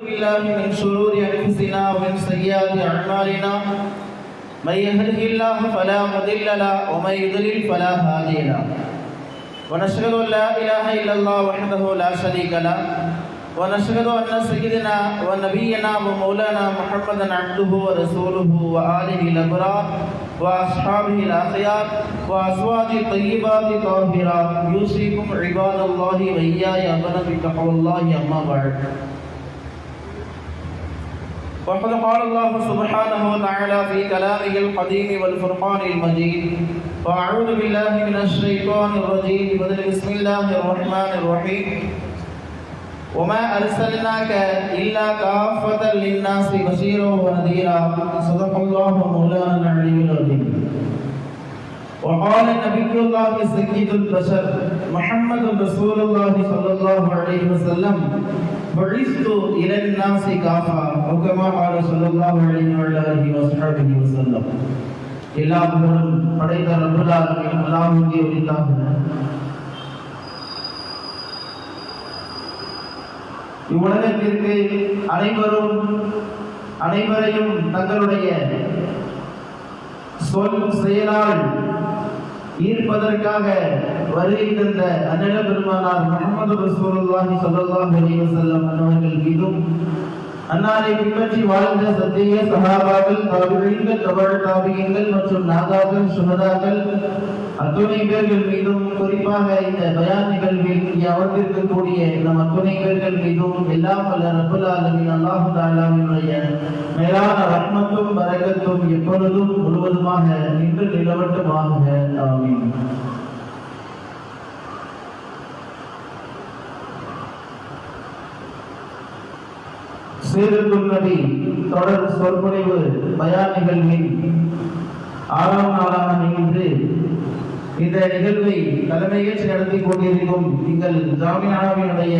بالله من شرور أنفسنا ومن سيئات أعمالنا. من يهده الله فلا مضل له ومن يضلل فلا هادي له. ونشهد أن لا إله إلا الله وحده لا شريك له. ونشهد أن سيدنا ونبينا ومولانا محمدا عبده ورسوله وآله الأبرار وأصحابه الأخيار وأزواجه الطيبات الطاهرات. يوصيكم عباد الله وإياي أمنا بتقوى الله أما بعد. وقد قال الله سبحانه وتعالى في كلامه القديم والفرقان المجيد. وأعوذ بالله من الشيطان الرجيم. بسم الله الرحمن الرحيم. وما أرسلناك إلا كافة للناس بشيرا ونذيرا. صدق الله مولانا العلي العظيم. وقال نبي الله سيد البشر. محمد رسول الله صلى الله عليه وسلم بعثت إلى الناس كافة أو كما قال صلى الله عليه وعلى آله وصحبه وسلم எல்லா புகழும் படைத்த ரப்புல் ஆலமீன் அல்லாஹ்வுக்கே உரித்தாகுக இவ்வுலகத்திற்கு அனைவரும் அனைவரையும் தங்களுடைய சொல் செயலால் ஈர்ப்பதற்காக வருகை தந்த அண்ணல பெருமானார் முகமது ரசூலுல்லாஹி ஸல்லல்லாஹு அலைஹி வஸல்லம் அவர்கள் மீதும் அன்னாரை பின்பற்றி வாழ்ந்த சத்திய சகாபாக்கள் தாபிகள் தவழ் தாபியங்கள் மற்றும் நாதாக்கள் சுகதாக்கள் அத்துணை பேர்கள் மீதும் குறிப்பாக இந்த பயான் நிகழ்வில் இங்கே அமர்ந்திருக்கக்கூடிய நம் அத்துணை பேர்கள் மீதும் எல்லாம் வல்ல ரப்புல் ஆலமீன் அல்லாஹ் தஆலாவினுடைய மேலான ரத்மத்தும் வரகத்தும் எப்பொழுதும் முழுவதுமாக நின்று நிலவட்டுமாக. ஆமீன். சீரத்துல் நபி தொடர் சொற்பொழிவு பயான் நிகழ்வின் ஆறாம் நாளான நிகழ்ந்து இந்த நிகழ்வை தலைமையேற்று நடத்தி கொண்டிருக்கும் எங்கள் ஜாமியானாவினுடைய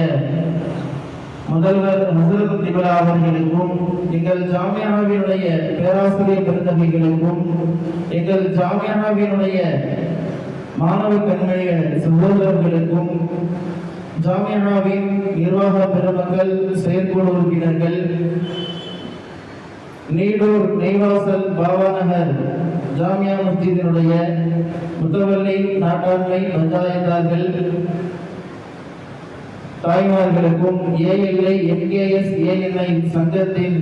முதல்வர் முசரத் திபலா அவர்களுக்கும் எங்கள் ஜாமியானாவினுடைய பேராசிரியர் பெருந்தகைகளுக்கும் எங்கள் ஜாமியானாவினுடைய மாணவ கண்மைய சகோதரர்களுக்கும் ஜாமியாவின் நிர்வாக பெருமக்கள் செயற்குழு உறுப்பினர்கள் நீடூர் நெய்வாசல் பாபாநகர் ஜாமியா மஸ்ஜிதினுடைய முத்தவல்லி நாட்டாண்மை பஞ்சாயத்தார்கள் தாய்மார்களுக்கும் ஏஎல்ஐ என்கேஎஸ் ஏஎன்ஐ சங்கத்தின்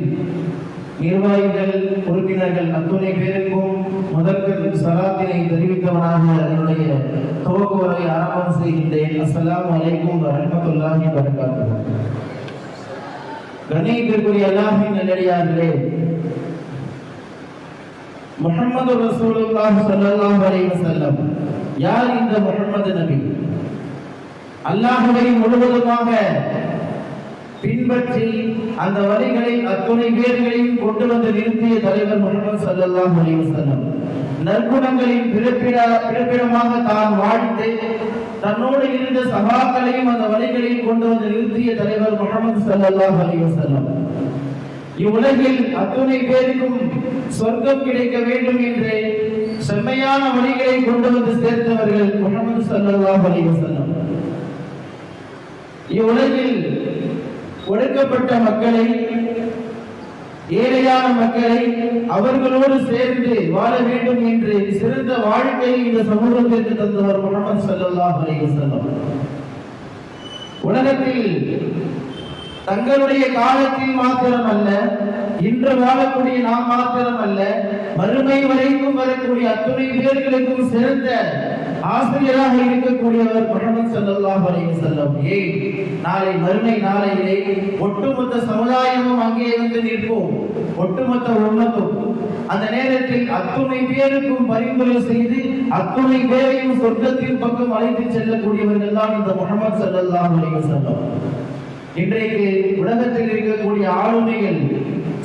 நிர்வாகிகள் உறுப்பினர்கள் அத்துணை பேருக்கும் முதற்கு சலாத்தினை தெரிவித்தவனாக என்னுடைய துவக்குவரை ஆரம்பம் செய்கின்றேன். அஸ்லாம் அலைக்கும் வரமத்துல்லாஹி வரகாத்து கணியத்திற்குரிய அல்லாஹின் நல்லடியார்களே முஹம்மது ரசூலுல்லாஹ் ஸல்லல்லாஹு அலைஹி வஸல்லம் யார் இந்த முஹம்மது நபி? அல்லாஹ்வை முழுவதுமாக பின்பற்றி அந்த வழிகளை அத்துணை பேர்களையும் கொண்டு வந்து நிறுத்திய தலைவர் முகமது சல்லாஹ் அலிவசல்லம் நற்குணங்களின் பிறப்பிட பிறப்பிடமாக தான் வாழ்ந்து தன்னோடு இருந்த சகாக்களையும் அந்த வழிகளில் கொண்டு வந்து நிறுத்திய தலைவர் முகமது சல்லாஹ் அலிவசல்லம் இவ்வுலகில் அத்துணை பேருக்கும் சொர்க்கம் கிடைக்க வேண்டும் என்று செம்மையான வழிகளை கொண்டு வந்து சேர்த்தவர்கள் முகமது சல்லாஹ் அலிவசல்லம் இவ்வுலகில் ஒடுக்கப்பட்ட மக்களை ஏழையான மக்களை அவர்களோடு சேர்ந்து வாழ வேண்டும் என்று சிறந்த வாழ்க்கையை இந்த சமூகத்திற்கு தந்தவர் முகமது ஸல்லல்லாஹு அலைஹி உலகத்தில் தங்களுடைய காலத்தில் மாத்திரம் அல்ல இன்று வாழக்கூடிய நாம் மாத்திரம் அல்ல மறுமை வரைக்கும் வரக்கூடிய அத்துணை பேர்களுக்கும் சிறந்த ஆசிரியராக இருக்கக்கூடியவர் முகமது சல்லாஹ் அலைஹி செல்லம் ஏய் நாளை மறுமை நாளையிலே ஒட்டுமொத்த சமுதாயமும் அங்கே வந்து நிற்போம் ஒட்டுமொத்த உம்மத்தும். அந்த நேரத்தில் அத்துணை பேருக்கும் பரிந்துரை செய்து அத்துணை பேரையும் சொர்க்கத்தின் பக்கம் அழைத்து செல்லக்கூடியவர்கள் தான் இந்த முகமது சல்லாஹ் அலைஹி செல்லம் இன்றைக்கு உலகத்தில் இருக்கக்கூடிய ஆளுமைகள்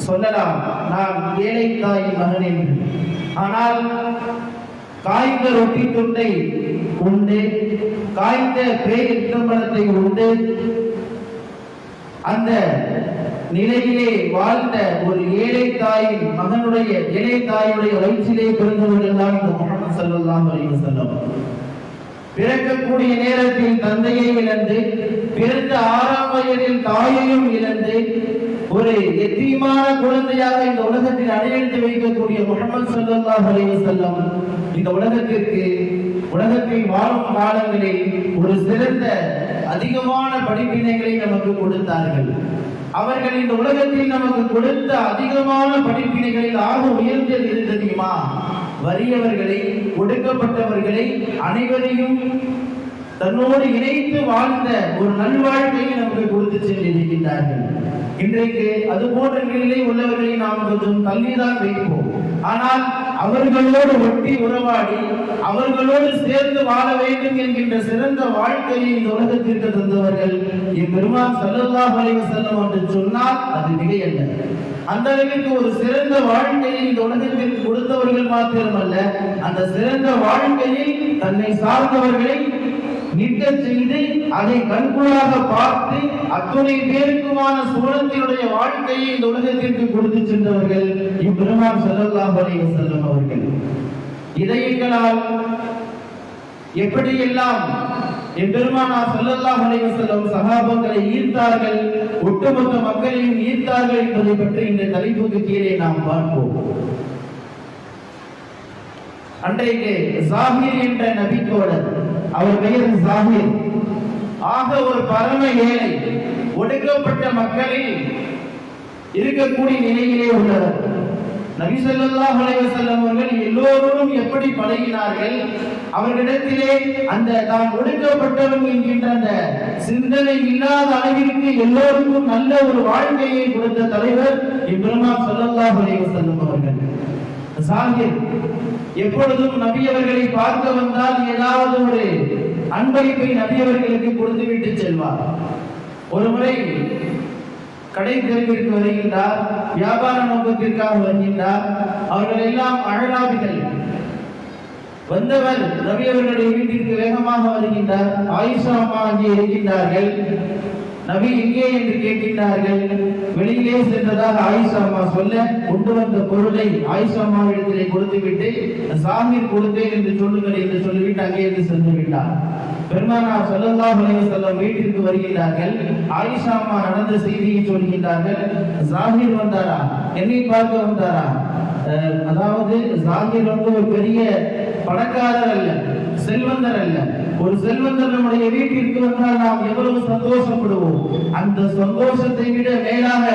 சொல்லலாம் நான் ஏழை தாய் மகன் என்று. ஆனால் காய்ந்த ரொட்டி துண்டை உண்டு காய்ந்த பேய் எத்தம்பளத்தை உண்டு. அந்த நிலையிலே வாழ்ந்த ஒரு ஏழை தாயின் மகனுடைய ஏழை தாயுடைய வயிற்றிலே பிறந்தவர்கள் தான் இந்த முகமது ஸல்லல்லாஹு அலி வசல்லம் பிறக்கக்கூடிய நேரத்தில் தந்தையை இழந்து பிறந்த ஆறாம் வயதில் தாயையும் இழந்து ஒரு எத்தீமான குழந்தையாக இந்த உலகத்தில் அடையெடுத்து வைக்கக்கூடிய முகமது ஸல்லல்லாஹு அலைஹி செல்லம் இந்த உலகத்திற்கு உலகத்தை வாழும் காலங்களில் ஒரு சிறந்த அதிகமான படிப்பினைகளை நமக்கு கொடுத்தார்கள். அவர்கள் இந்த உலகத்தில் நமக்கு கொடுத்த அதிகமான படிப்பினைகளில் ஆக உயர்ந்தது எது தெரியுமா? வறியவர்களை ஒடுக்கப்பட்டவர்களை அனைவரையும் தன்னோடு இணைத்து வாழ்ந்த ஒரு நல்வாழ்க்கையை நமக்கு கொடுத்து சென்றிருக்கின்றார்கள். இன்றைக்கு அது போன்ற நிலையிலே உள்ளவர்களை நாம் கொஞ்சம் தள்ளிதான் வைப்போம். ஆனால் அவர்களோடு ஒட்டி உறவாடி அவர்களோடு சேர்ந்து வாழ வேண்டும் என்கின்ற சிறந்த வாழ்க்கையை இந்த உலகத்திற்கு தந்தவர்கள் இப்பெருமான் ஸல்லல்லாஹு அலைஹி செல்லும் என்று சொன்னால் அது மிகையல்ல அந்த அளவிற்கு ஒரு சிறந்த வாழ்க்கையை இந்த உலகத்திற்கு கொடுத்தவர்கள் மாத்திரமல்ல அந்த சிறந்த வாழ்க்கையில் தன்னை சார்ந்தவர்களை நிற்க செய்து அதை கண்கூடாக பார்த்து அத்துணை பேருக்குமான சூழத்தினுடைய வாழ்க்கையை இந்த உலகத்திற்கு கொடுத்து சென்றவர்கள் இவ்வெருமான் செல்லலாம் அலைஹி செல்லும் அவர்கள். இதயங்களால் எப்படியெல்லாம் எம்பெருமானா ஸல்லல்லாஹு அலைஹி செல்லும் சகாபங்களை ஈர்த்தார்கள் ஒட்டுமொத்த மக்களையும் ஈர்த்தார்கள் என்பதை பற்றி இந்த தலைப்புக்கு கீழே நாம் பார்ப்போம். அன்றைக்கு ஜாகிர் என்ற நபித்தோழர் அவர் பெயர் ஜாகிர் ஆக ஒரு பரம ஏழை ஒடுக்கப்பட்ட மக்களில் இருக்கக்கூடிய நிலையிலே உள்ளவர். நபி ஸல்லல்லாஹு அலைஹி அவர்கள் எல்லோரும் எப்படி பழகினார்கள்? அவர்களிடத்திலே அந்த தான் ஒடுக்கப்பட்டவன் என்கின்ற அந்த சிந்தனை இல்லாத அளவிற்கு எல்லோருக்கும் நல்ல ஒரு வாழ்க்கையை கொடுத்த தலைவர் இப்ரமா சொல்லல்லாஹ் அலைவசல்லம் அவர்கள். சாகிர் எப்பொழுதும் நபியவர்களை பார்க்க வந்தால் ஏதாவது ஒரு அன்பளிப்பை நபியவர்களுக்கு கொடுத்துவிட்டு கொடுத்து விட்டு செல்வார். ஒரு முறை கடை தெருவிற்கு வருகின்றார் வியாபார நோக்கத்திற்காக வருகின்றார் அவர்கள் எல்லாம் அழகாபிகள். வந்தவர் நபி அவர்களுடைய வீட்டிற்கு வேகமாக வருகின்றார் ஆயிஷா அம்மா அங்கே இருக்கின்றார்கள். நபி எங்கே என்று கேட்கின்றார்கள். வெளியிலே சென்றதாக ஆயிஷா அம்மா சொல்ல கொண்டு வந்த பொருளை ஆயிஷா அம்மாவிடத்திலே கொடுத்துவிட்டு சாமி கொடுத்தேன் என்று சொல்லுங்கள் என்று சொல்லிவிட்டு அங்கே இருந்து சென்று விட்டார். பெருமானார் ஸல்லல்லாஹு அலைஹி வஸல்லம் வீட்டிற்கு வருகிறார்கள் ஆயிஷா அம்மா நடந்த செய்தியை சொல்கின்றார்கள். ஜாகிர் வந்தாரா? என்னை பார்க்க வந்தாரா? அதாவது ஜாகிர் வந்து ஒரு பெரிய பணக்காரர் அல்ல செல்வந்தர் அல்ல. ஒரு செல்வந்தர் நம்முடைய வீட்டிற்கு வந்தால் நாம் எவ்வளவு சந்தோஷப்படுவோம்? அந்த சந்தோஷத்தை விட மேலாக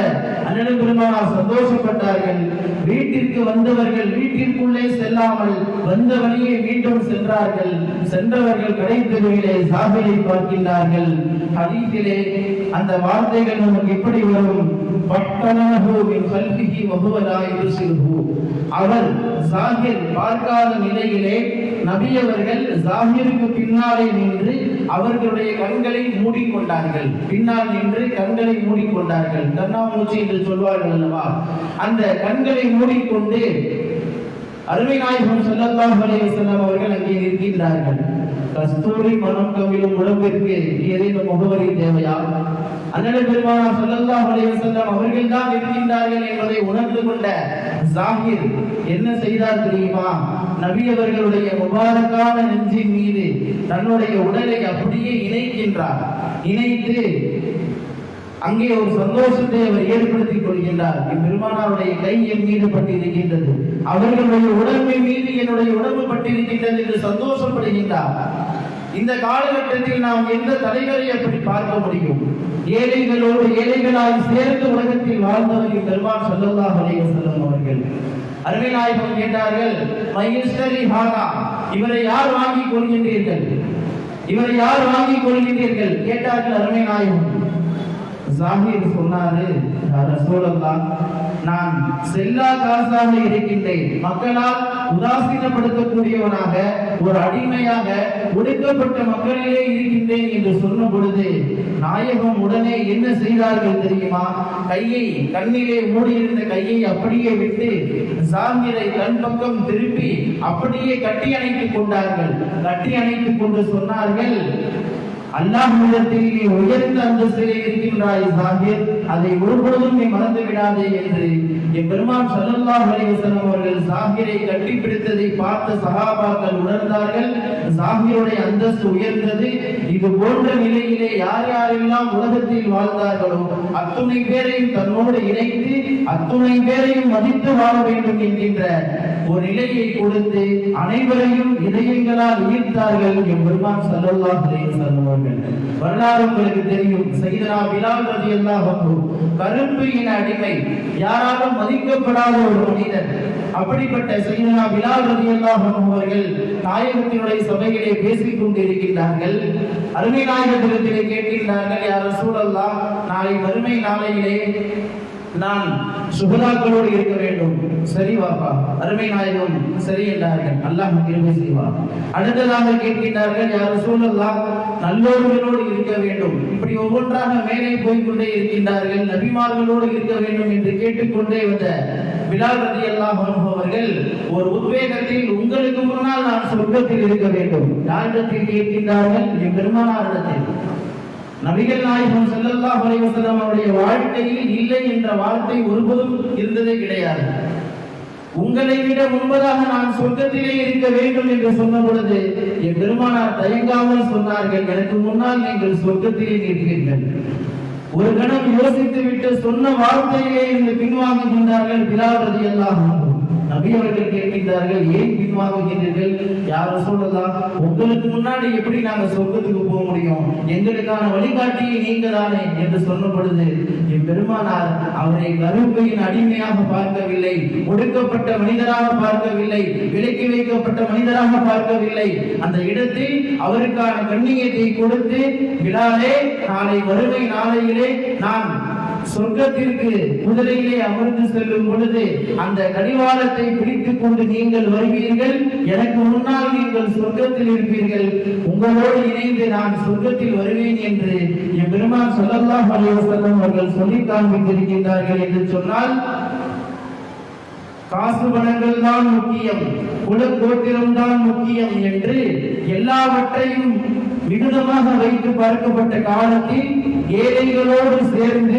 அண்ணன் பெருமானார் சந்தோஷப்பட்டார்கள். வீட்டிற்கு வந்தவர்கள் வீட்டிற்குள்ளே செல்லாமல் வந்த வழியே மீண்டும் சென்றார்கள். சென்றவர்கள் கடை தெருவிலே சாபியை பார்க்கின்றார்கள். ஹதீஸிலே அந்த வார்த்தைகள் நமக்கு எப்படி வரும்? பட்டனஹு மின் கல்பிஹி வஹுவ லா அவர் ஜாகிர் பார்க்காத நிலையிலே நபி அவர்கள் ஜாகிருக்கு பின்னாலே நின்று அவர்களுடைய கண்களை மூடிக்கொண்டார்கள். பின்னால் நின்று கண்களை மூடிக்கொண்டார்கள். கண்ணாமூச்சி என்று சொல்வார்கள் அல்லவா? அந்த கண்களை மூடிக்கொண்டு அருமை நாயகம் ஸல்லல்லாஹு அவர்கள் அங்கே நிற்கின்றார்கள். கஸ்தூரி மனம் கவிழும் உடம்பிற்கு ஏதேனும் முகவரி தேவையா? அண்ணன் பெருமானா சொல்லல்லா உடைய செல்லம் அவர்கள் தான் இருக்கின்றார்கள் என்பதை உணர்ந்து கொண்ட ஜாகிர் என்ன செய்தார் தெரியுமா? நபி அவர்களுடைய முபாரக்கான நெஞ்சின் மீது தன்னுடைய உடலை அப்படியே இணைக்கின்றார். இணைத்து அங்கே ஒரு சந்தோஷத்தை அவர் ஏற்படுத்திக் கொள்கின்றார். இப்பெருமானாருடைய கை என் மீது பட்டிருக்கின்றது. அவர்களுடைய உடம்பு மீது என்னுடைய உடம்பு பட்டிருக்கின்றது என்று சந்தோஷப்படுகின்றார். இந்த காலகட்டத்தில் நாம் எந்த தலைவரை அப்படி பார்க்க முடியும்? ஏழைகளோடு ஏழைகளால் சேர்ந்து உலகத்தில் வாழ்ந்தவர்கள் பெருமான் சொல்லல்லா அலைஹி செல்லும் அவர்கள். அருமை நாயகம் கேட்டார்கள் மகேஸ்வரி ஹாகா இவரை யார் வாங்கிக் கொள்கின்றீர்கள்? இவரை யார் வாங்கி கொள்கின்றீர்கள்? கேட்டார்கள் அருமை நாயகம் ஜாகிர் சொன்னாரு. "யா நான் செல்லா காசாக இருக்கின்றேன். மக்களால் உதாசீனப்படுத்தக்கூடியவனாக ஒரு அடிமையாக ஒடுக்கப்பட்ட மக்களிலே இருக்கின்றேன் என்று சொன்ன பொழுது நாயகம் உடனே என்ன செய்தார்கள் தெரியுமா? கையை கண்ணிலே மூடியிருந்த கையை அப்படியே விட்டு ஜாகிரை தன் பக்கம் திருப்பி அப்படியே கட்டி அணைத்துக் கொண்டார்கள். கட்டி அணைத்துக் கொண்டு சொன்னார்கள் அல்லாஹ்விடத்தில் நீ உயர்ந்த அந்தஸ்திலே இருக்கின்றாய் சாஹிப் அதை ஒருபொழுதும் நீ மறந்து விடாதே என்று என் பெருமான் ஸல்லல்லாஹு அலைஹி அவர்கள் சாஹிரை கட்டிப்பிடித்ததை பார்த்த சகாபாக்கள் உணர்ந்தார்கள். சாஹிருடைய அந்தஸ்து உயர்ந்தது. இது போன்ற நிலையிலே யார் யாரெல்லாம் உலகத்தில் வாழ்ந்தார்களோ அத்துணை பேரையும் தன்னோடு இணைத்து அத்துணை பேரையும் மதித்து வாழ வேண்டும் என்கின்ற ஒரு நிலையை கொடுத்து அனைவரையும் இதயங்களால் ஈர்த்தார்கள் என் பெருமான் ஸல்லல்லாஹு அலைஹி அவர்கள் வரலாறு உங்களுக்கு தெரியும். சைதனா பிலால் ரலியல்லாஹு அன்ஹு கருப்பு இன அடிமை யாராலும் மதிக்கப்படாத ஒரு மனிதர் அப்படிப்பட்ட சைதனா பிலால் ரலியல்லாஹு அன்ஹு அவர்கள் நாயகத்தினுடைய சபையிலே பேசிக் கொண்டிருக்கின்றார்கள். அருமை நாயகத்திலே கேட்கின்றார்கள் யார் சூழல்லாம் நாளை வறுமை நாளையிலே நான் சுகதாக்களோடு இருக்க வேண்டும். சரி வாப்பா அருமை நாயகம் சரி என்றார்கள். அல்லாஹ் கிருபை செய்வார். அடுத்ததாக கேட்கின்றார்கள் யார் சூழல்லாம் நல்லோர்களோடு இருக்க வேண்டும். இப்படி ஒவ்வொன்றாக மேலே போய்கொண்டே இருக்கின்றார்கள். நபிமார்களோடு இருக்க வேண்டும் என்று கேட்டுக்கொண்டே வந்த பிலால் ரதி அல்லாஹ் அவர்கள் ஒரு உத்வேகத்தில் உங்களுக்கு முன்னால் நான் சொர்க்கத்தில் இருக்க வேண்டும். யாரிடத்தில் கேட்கின்றார்கள்? என் பெருமானாரிடத்தில். நபிகள் நாயகம் செல்லல்லா அலைஹி அவருடைய வாழ்க்கையில் இல்லை என்ற வார்த்தை ஒருபோதும் இருந்ததே கிடையாது. உங்களை விட முன்பதாக நான் சொர்க்கத்திலே இருக்க வேண்டும் என்று சொன்ன பொழுது என் பெருமானார் தயங்காமல் சொன்னார்கள் எனக்கு முன்னால் நீங்கள் சொர்க்கத்திலே நிற்பீர்கள் ஒரு கணம் யோசித்து விட்டு சொன்ன வார்த்தையிலே இருந்து பின்வாங்குகின்றார்கள் கொண்டார்கள் ரலியல்லாஹு அன்ஹு. நபி அவர்கள் கேட்கின்றார்கள் ஏன் பின்வாங்குகின்றீர்கள் யாரும் சொல்லலாம் உங்களுக்கு முன்னாடி எப்படி நாங்க சொர்க்கத்துக்கு போக முடியும்? எங்களுக்கான வழிகாட்டியை நீங்க தானே என்று சொன்ன பொழுது பெருமானார் அவரை கருப்பையின் அடிமையாக பார்க்கவில்லை ஒடுக்கப்பட்ட மனிதராக பார்க்கவில்லை விலக்கி வைக்கப்பட்ட மனிதராக பார்க்கவில்லை. அந்த இடத்தில் அவருக்கான கண்ணியத்தை கொடுத்து விழாலே நாளை வறுமை நாளையிலே நான் சொர்க்கத்திற்கு குதிரையிலே அமர்ந்து செல்லும் பொழுது அந்த கடிவாளத்தை பிடித்துக் கொண்டு நீங்கள் வருவீர்கள் எனக்கு முன்னால் நீங்கள் சொர்க்கத்தில் இருப்பீர்கள். உங்களோடு இணைந்து நான் சொர்க்கத்தில் வருவேன் என்று என் பெருமான் ஸல்லல்லாஹு அவர்கள் சொல்லி காண்பித்திருக்கின்றார்கள் என்று சொன்னால் காசு பணங்கள் தான் முக்கியம் குலக்கோத்திரம் தான் முக்கியம் என்று எல்லாவற்றையும் மிகுதமாக வைத்து பார்க்கப்பட்ட காலத்தில் ஏழைகளோடு சேர்ந்து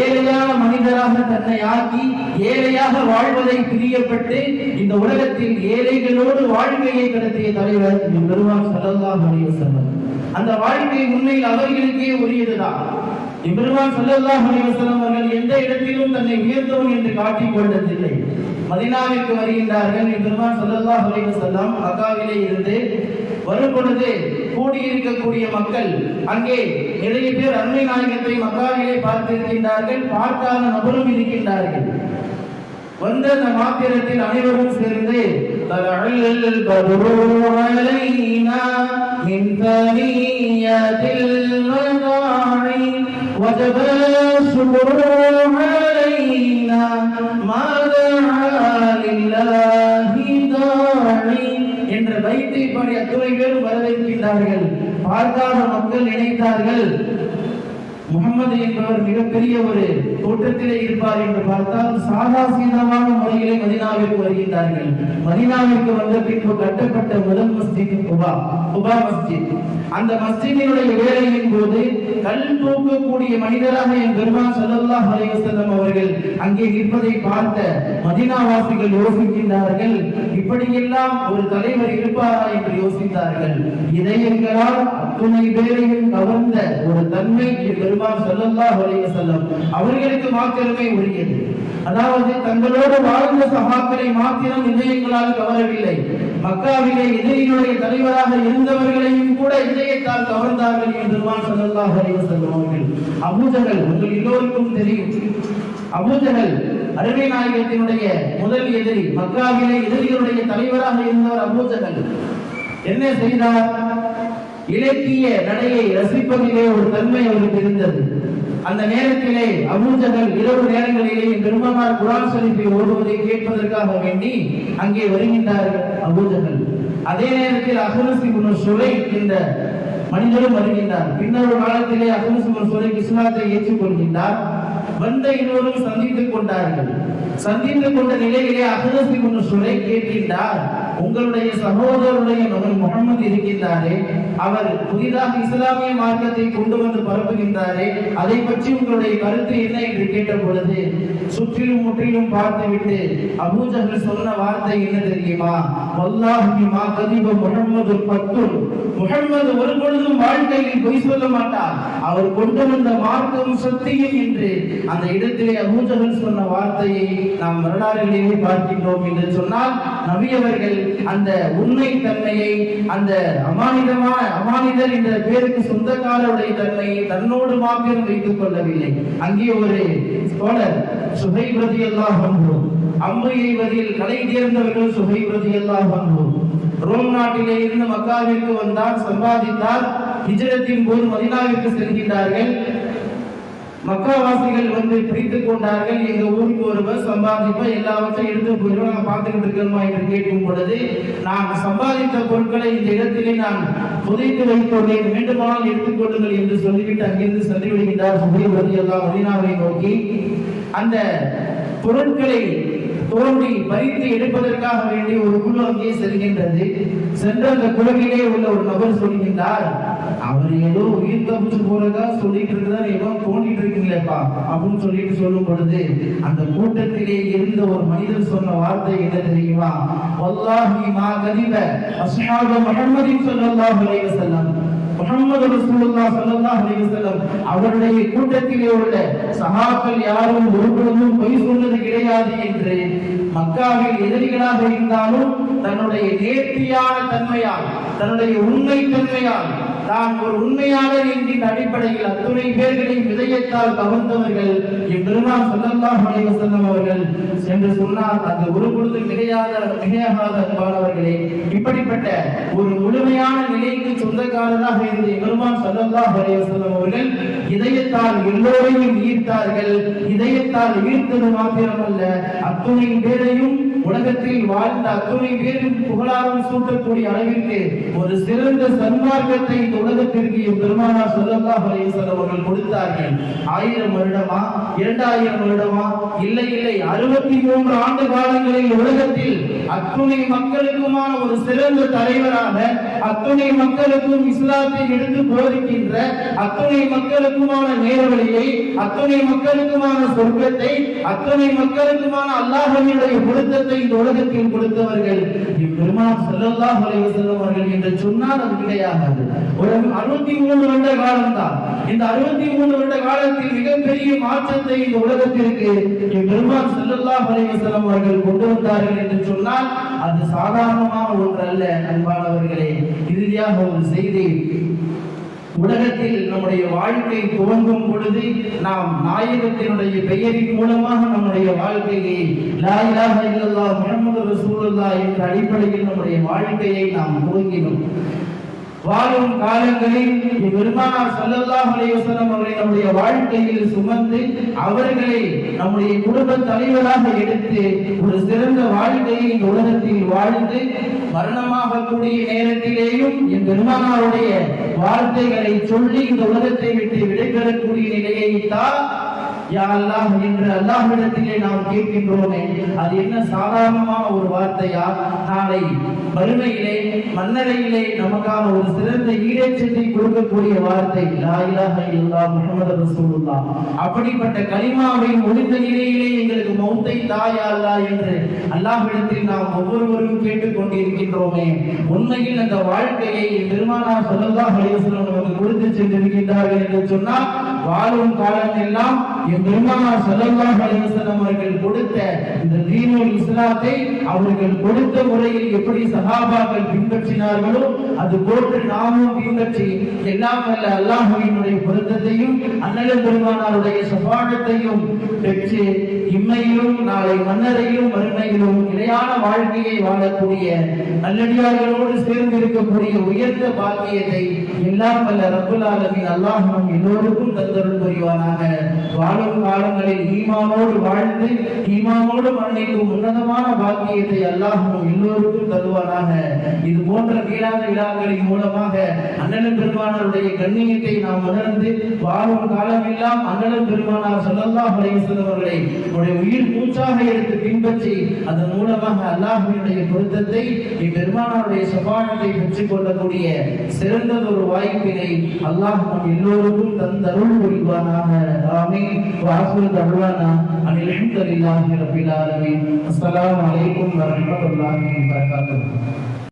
ஏழையான மனிதராக தன்னை ஆக்கி ஏழையாக வாழ்வதை பிரியப்பட்டு இந்த உலகத்தில் ஏழைகளோடு வாழ்க்கையை கடத்திய தலைவர் பெருமான் ஸல்லல்லாஹு அலைஹி அந்த வாழ்க்கை உண்மையில் அவர்களுக்கே உரியதுதான். இப்ருமான் ஸல்லல்லாஹு அலைஹி அவர்கள் எந்த இடத்திலும் தன்னை உயர்ந்தவன் என்று காட்டிக் கொண்டதில்லை. மதினாவிற்கு வருகின்றார்கள். இப்ருமான் ஸல்லல்லாஹு அலைஹி அக்காவிலே இருந்து வரும் பொழுது கூடியிருக்கக்கூடிய மக்கள் அங்கே நிறைய பேர் அருமை நாயகத்தை மக்காவிலே பார்த்திருக்கின்றார்கள் பார்க்காத நபரும் இருக்கின்றார்கள் வந்த அந்த மாத்திரத்தில் அனைவரும் சேர்ந்து தலஅல் பத்ரு அலைனா மின் தனியத்தில் வதாஇ وجب الشكر علينا ما நினைத்தார்கள். பார்க்காத மக்கள் நினைத்தார்கள். முகமது என்பவர் மிகப்பெரிய ஒரு தோற்றத்திலே இருப்பார் என்று பார்த்தால் சாதா சீதமான முறையிலே மதினாவிற்கு வருகின்றார்கள். மதினாவிற்கு வந்த பின்பு கட்டப்பட்ட முதல் மஸ்ஜித் குபா குபா மஸ்ஜித். அந்த மஸ்ஜிதினுடைய வேலையின் போது கல் தூக்கக்கூடிய மனிதராக என் பெருமான் ஸல்லல்லாஹு அலைஹி அவர்கள் அங்கே நிற்பதை பார்த்த மதினாவாசிகள் யோசிக்கின்றார்கள் இப்படியெல்லாம் ஒரு தலைவர் இருப்பாரா? என்று யோசித்தார்கள். இதயங்களால் அத்துணை பேரையும் கவர்ந்த ஒரு தன்மை என் பெருமான் ஸல்லல்லாஹு அலைஹி அவர்கள் அவர்களுக்கு மாத்திரமே உரியது. அதாவது தங்களோடு வாழ்ந்த சகாக்களை மாத்திரம் இதயங்களால் கவரவில்லை. மக்காவிலே இதயினுடைய தலைவராக இருந்தவர்களையும் கூட இதயத்தால் கவர்ந்தார்கள் என்று பெருமான் ஸல்லல்லாஹு சொல்லுவார்கள் வஸல்லம் அபூஜகல் உங்கள் எல்லோருக்கும் தெரியும். அபூஜகல் அருமை நாயகத்தினுடைய முதல் எதிரி மக்காவிலே எதிரிகளுடைய தலைவராக இருந்தவர் அபூஜகல். என்ன செய்தார்? இலக்கிய நடையை ரசிப்பதிலே ஒரு தன்மை அவருக்கு இருந்தது. அந்த நேரத்திலே அபூஜகல் இரவு நேரங்களிலே பெருமானார் குரான் சலிப்பை ஓடுவதை கேட்பதற்காக வேண்டி அங்கே வருகின்றார்கள் அபூஜகல் அதே நேரத்தில் அஹ்னஸ் சுலை என்ற மனிதரும் வருகின்றார். பின்னர் ஒரு காலத்திலே அஹ்னஸ் சுலை இஸ்லாத்தை ஏற்றுக்கொள்கின்றார். வந்த இருவரும் சந்தித்துக் கொண்டார்கள். சந்தித்துக் கொண்ட நிலையிலே அஹ்னஸ் சுலை கேட்கின்றார் உங்களுடைய சகோதரருடைய மகன் முகமது இருக்கின்றாரே அவர் புதிதாக இஸ்லாமிய மார்க்கத்தை கொண்டு வந்து பரப்புகின்றாரே அதை பற்றி உங்களுடைய கருத்து என்ன என்று கேட்ட பொழுது சுற்றிலும் முற்றிலும் பார்த்துவிட்டு அபூஜஹல் சொன்ன வார்த்தை என்ன தெரியுமா? வல்லாஹி மா கதிப முகமது பத்து முகமது ஒரு பொழுதும் வாழ்க்கையில் பொய் சொல்ல மாட்டார். அவர் கொண்டு வந்த மார்க்கம் சத்தியம் என்று அந்த இடத்திலே அபூஜஹல் சொன்ன வார்த்தையை நாம் வரலாறுகளிலே பார்க்கின்றோம் என்று சொன்னால் நபியவர்கள் அந்த உண்மை தன்மையை அந்த அமானிதமான அமானிதர் என்ற பேருக்கு சொந்தக்காரருடைய தன்மையை தன்னோடு மாத்திரம் வைத்துக் கொள்ளவில்லை. அங்கே ஒரு தோழர் சுகை பிரதி எல்லாம் வந்தோம் அம்பு எய்வதில் கலை தேர்ந்தவர்கள் சுகை பிரதி எல்லாம் வந்தோம் ரோம் நாட்டிலே இருந்து மக்காவிற்கு வந்தார் சம்பாதித்தார். ஹிஜரத்தின் போது மதினாவிற்கு செல்கின்றார்கள். மக்காவாசிகள் வந்து பிரித்து கொண்டார்கள். எங்க ஊருக்கு ஒருவர் சம்பாதிப்ப எல்லாவற்றையும் எடுத்து போயிடும் நாங்கள் பார்த்துக்கிட்டு இருக்கணுமா என்று கேட்கும் பொழுது நான் சம்பாதித்த பொருட்களை இந்த இடத்திலே நான் புதைத்து வைத்துள்ளேன் வேண்டுமானால் எடுத்துக்கொள்ளுங்கள் என்று சொல்லிவிட்டு அங்கிருந்து சென்று விடுகின்றார். சுபைபதி எல்லாம் மதினாவை நோக்கி அந்த பொருட்களை தோண்டி பறித்து எடுப்பதற்காக வேண்டி ஒரு குழு அங்கே செல்கின்றது. சென்ற அந்த குழுவிலே உள்ள ஒரு நபர் சொல்கின்றார் அவர் ஏதோ உயிர் தப்பிச்சு போறதா சொல்லிட்டு இருக்கிறார் ஏதோ தோண்டிட்டு இருக்கீங்களேப்பா அப்படின்னு சொல்லிட்டு சொல்லும் பொழுது அந்த கூட்டத்திலே இருந்த ஒரு மனிதர் சொன்ன வார்த்தை என்ன தெரியுமா? வல்லாஹி மா கதிப அஸ்ஹாபு முஹம்மதின் ஸல்லல்லாஹு அலைஹி வஸல்லம். முகமது ரசூலுல்லாஹ் ஸல்லல்லாஹு அலைஹி வஸல்லம் அவருடைய கூட்டத்திலே உள்ள சஹாக்கள் யாரும் ஒருபொழுதும் பொய் சொன்னது கிடையாது என்று மக்காவில் எதிரிகளாக இருந்தாலும் தன்னுடைய நேர்த்தியான தன்மையால் தன்னுடைய உண்மை தன்மையால் தான் ஒரு உண்மையாளர் என்கின்ற அடிப்படையில் அத்துணை பேர்களின் விதயத்தால் கவர்ந்தவர்கள் எம்பெருமான் ஸல்லல்லாஹு அலைஹி அவர்கள் என்று சொன்னால் அது ஒரு பொழுது மிகையாத மிகையாகாத அன்பானவர்களே. இப்படிப்பட்ட ஒரு முழுமையான நிலைக்கு சொந்தக்காரராக இருந்த எம்பெருமான் ஸல்லல்லாஹு அலைஹி அவர்கள் இதயத்தால் எல்லோரையும் ஈர்த்தார்கள். இதயத்தால் ஈர்த்தது மாத்திரமல்ல அத்துணை பேரையும் உலகத்தில் வாழ்ந்த அத்துணை பேரும் புகழாரம் சூட்டக்கூடிய அளவிற்கு ஒரு சிறந்த சன்மார்க்கத்தை இந்த உலகத்திற்கு பெருமானா சொல்லல்லா அலைஹி அவர்கள் கொடுத்தார்கள். ஆயிரம் வருடமா? இரண்டாயிரம் வருடமா? இல்லை இல்லை. அறுபத்தி மூன்று ஆண்டு காலங்களில் உலகத்தில் அத்துணை மக்களுக்குமான ஒரு சிறந்த தலைவராக அத்துணை மக்களுக்கும் இஸ்லாத்தை எடுத்து போதிக்கின்ற அத்துணை மக்களுக்குமான நேர்வழியை அத்துணை மக்களுக்குமான சொர்க்கத்தை அத்துணை மக்களுக்குமான அல்லாஹனுடைய பொருத்தத்தை இந்த உலகத்தில் கொடுத்தவர்கள். பெருமான் செல்லல்லா அலைஹி அவர்கள் என்று சொன்னால் அது கிடையாது. ஒரு அறுபத்தி மூணு வருட காலம் தான் இந்த அறுபத்தி மூணு வருட காலத்தில் மிகப்பெரிய மாற்றத்தை இந்த உலகத்திற்கு பெருமான் செல்லல்லா அலைஹி அவர்கள் கொண்டு வந்தார்கள் என்று சொன்னால் அது சாதாரணமான ஒன்று அல்ல அன்பானவர்களே. இறுதியாக ஒரு செய்தி. உலகத்தில் நம்முடைய வாழ்க்கை துவங்கும் பொழுது நாம் நாயகத்தினுடைய பெயரின் மூலமாக நம்முடைய வாழ்க்கையை லா இலாஹ இல்லல்லாஹ் முஹம்மது என்ற அடிப்படையில் நம்முடைய வாழ்க்கையை நாம் துவங்கினோம். வாழும் காலங்களில் பெருமானார் சல்லல்லாஹ் அலைவசனம் வஸல்லம் அவர்களை நம்முடைய வாழ்க்கையில் சுமந்து அவர்களை நம்முடைய குடும்ப தலைவராக எடுத்து ஒரு சிறந்த வாழ்க்கையை இந்த உலகத்தில் வாழ்ந்து மரணமாக கூடிய நேரத்திலேயும் என் பெருமானாருடைய வார்த்தைகளை சொல்லி இந்த உலகத்தை விட்டு விடைபெறக்கூடிய நிலையை தான் அல்லாஹ் என்று அல்லாஹ்விடத்திலே நாம் கேட்கின்றோமே. அது என்ன சாதாரணமான ஒரு வார்த்தையா? நாளை மறுமையிலே மன்னரையிலே நமக்கான ஒரு சிறந்த ஈடேற்றத்தை கொடுக்கக்கூடிய வார்த்தை லா இலாஹ இல்லல்லாஹ் முஹம்மது அப்படிப்பட்ட கலிமாவை முடிந்த நிலையிலே எங்களுக்கு மௌத்தை தாயா அல்லா என்று அல்லாஹ்விடத்தில் நாம் ஒவ்வொருவரும் கேட்டுக் கொண்டிருக்கின்றோமே. உண்மையில் அந்த வாழ்க்கையை பெருமானார் ஸல்லல்லாஹு அலைஹி நமக்கு கொடுத்து சென்றிருக்கின்றார்கள் என்று சொன்னால் வாழும் காலம் எல்லாம் என் பெருமானார் ஸல்லல்லாஹு அலைஹி வஸல்லம் அவர்கள் கொடுத்த இந்த தீனுல் இஸ்லாத்தை அவர்கள் கொடுத்த முறையில் எப்படி சஹாபாக்கள் பின்பற்றினார்களோ அது போன்று நாமும் பின்பற்றி எல்லாம் வல்ல அல்லாஹுவினுடைய பொருத்தத்தையும் அண்ணல் பெருமானாருடைய சபாடத்தையும் பெற்று இம்மையிலும் நாளை மன்னரையிலும் மறுமையிலும் நிலையான வாழ்க்கையை வாழக்கூடிய நல்லடியார்களோடு சேர்ந்து இருக்கக்கூடிய உயர்ந்த பாக்கியத்தை எல்லாம் வல்ல ரப்புல் ஆலமீன் அல்லாஹ் நம் எல்லோருக்கும் தந்தருள் புரிவானாக. வாழும் காலங்களில் ஈமானோடு வாழ்ந்து ஈமானோடு மன்னிக்கும் உன்னதமான பாக்கியத்தை அல்லாஹ் நம் எல்லோருக்கும் தருவானாக. இது போன்ற வீராத விழாக்களின் மூலமாக அண்ணன் பெருமானாருடைய கண்ணியத்தை நாம் உணர்ந்து வாழும் காலமெல்லாம் அண்ணன் பெருமானார் சொல்லல்லா அலைஹி வஸல்லம் அவர்களை உடைய உயிர் மூச்சாக எடுத்து பின்பற்றி அதன் மூலமாக அல்லாஹினுடைய பொருத்தத்தை இப்பெருமானாருடைய சபானத்தை பெற்றுக் கொள்ளக்கூடிய சிறந்தது ஒரு வாய்ப்பினை அல்லாஹ் நம் எல்லோருக்கும் தந்தருள் புரிவானாக. ஆமீன். வாசுர தருவானா அனில் அல்ஹம்துலில்லாஹி ரப்பில் ஆலமீன். அஸ்ஸலாமு அலைக்கும் வரஹ்மத்துல்லாஹி வபரகாத்துஹு.